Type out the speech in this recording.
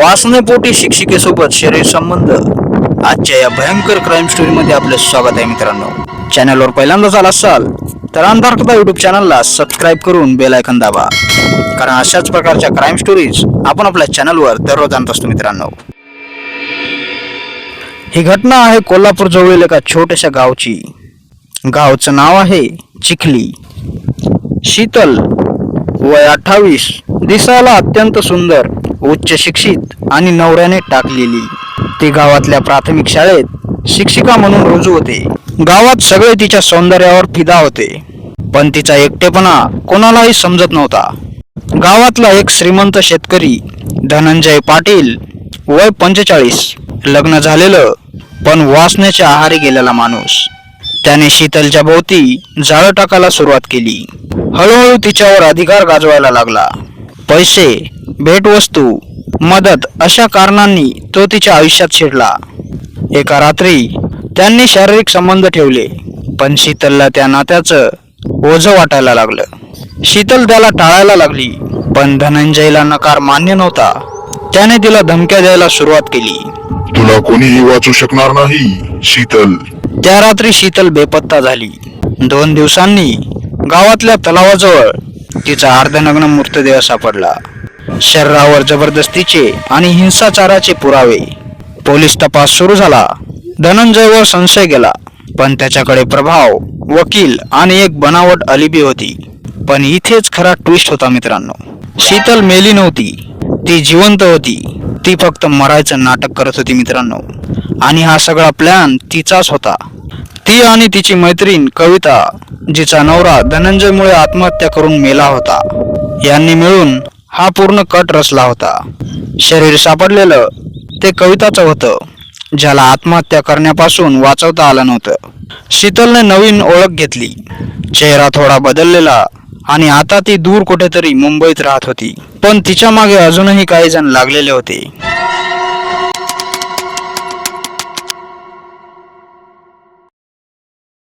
वासनेपोटी शिक्षिकेसोबत शरीर संबंध. आजच्या या भयंकर क्राईम स्टोरीमध्ये आपलं स्वागत आहे मित्रांनो. चॅनलवर पहिल्यांदाच आला असाल तर अंधारकथा युट्यूब चॅनलला सबस्क्राईब करून बेल आयकन दाबा. कारण अशाच प्रकारच्या क्राईम स्टोरीज आपण आपल्या चॅनलवर दररोज आणत असतो मित्रांनो. ही घटना आहे कोल्हापूर जवळील एका छोट्याशा गावची. गावचं नाव आहे चिखली. शीतल वय अठ्ठावीस दिसायला अत्यंत सुंदर. उच्च शिक्षित आणि नवऱ्याने टाकलेली. ती गावातल्या प्राथमिक शाळेत शिक्षिका म्हणून रुजू होते. गावात सगळे तिच्या सौंदर्यावर फिदा होते. पण तिचा एकटेपणा कोणालाही समजत नव्हता. गावातला एक श्रीमंत शेतकरी धनंजय पाटील वय पंचेचाळीस लग्न झालेलं पण वासनेच्या आहारी गेलेला माणूस. त्याने शीतलच्या भोवती जाळं टाकायला सुरुवात केली. हळूहळू तिच्यावर अधिकार गाजवायला लागला. पैसे भेटवस्तू मदत अशा कारणांनी तो तिच्या आयुष्यात शिरला. एका रात्री त्यांनी शारीरिक संबंध ठेवले पण शीतलला त्या नात्याचं ओझं वाटायला लागलं. शीतल त्याला टाळायला लागली पण धनंजयला नकार मान्य नव्हता. त्याने तिला धमक्या द्यायला सुरुवात केली. तुला कोणीही वाचू शकणार नाही शीतल. त्या रात्री शीतल बेपत्ता झाली. दोन दिवसांनी गावातल्या तलावाजवळ तिचा अर्धनग्न मृतदेह सापडला. शरीरावर जबरदस्तीचे आणि हिंसाचाराचे पुरावे. पोलीस तपास सुरू झाला. धनंजयवर संशय गेला. पण त्याच्याकडे प्रभाव वकील आणि एक बनावट अलिबी होती. पण इथेच खरा ट्विस्ट होता मित्रांनो. शीतल मेली नव्हती. ती जिवंत होती. ती फक्त मरायचं नाटक करत होती मित्रांनो. आणि हा सगळा प्लॅन तिचाच होता. ती आणि तिची मैत्रीण कविता जिचा नवरा धनंजयमुळे आत्महत्या करून मेला होता. यांनी मिळून हा पूर्ण कट रचला होता. शरीर सापडलेलं ते कविताचं होतं ज्याला आत्महत्या करण्यापासून वाचवता आलं नव्हतं. शीतलने नवीन ओळख घेतली. चेहरा थोडा बदललेला आणि आता ती दूर कुठेतरी मुंबईत राहत होती. पण तिच्यामागे अजूनही काही जण लागलेले होते.